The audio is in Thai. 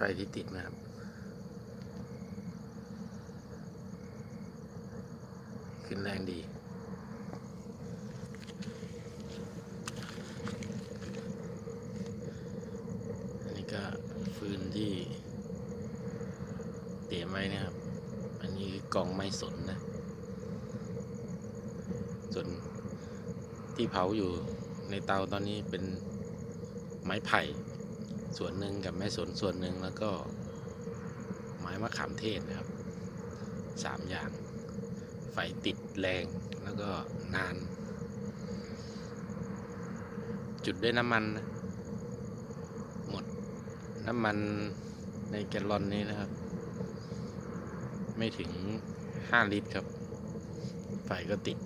ไฟที่ติดนะครับ ขึ้นแรงดีอันนี้ก็ฟืนที่เตรียมไว้นะครับ อันนี้คือกองไม้สนนะ ส่วนที่เผาอยู่ในเตาตอนนี้เป็นไม้ไผ่ ส่วนหนึ่งกับไม้สนส่วนหนึ่งแล้วก็ไม้มะขามเทศนะครับสามอย่าง ไฟติดแรงแล้วก็นาน จุดด้วยน้ำมัน หมดน้ำมันในแกลลอนนี้นะครับ ไม่ถึง 5 ลิตรครับ ไฟก็ติด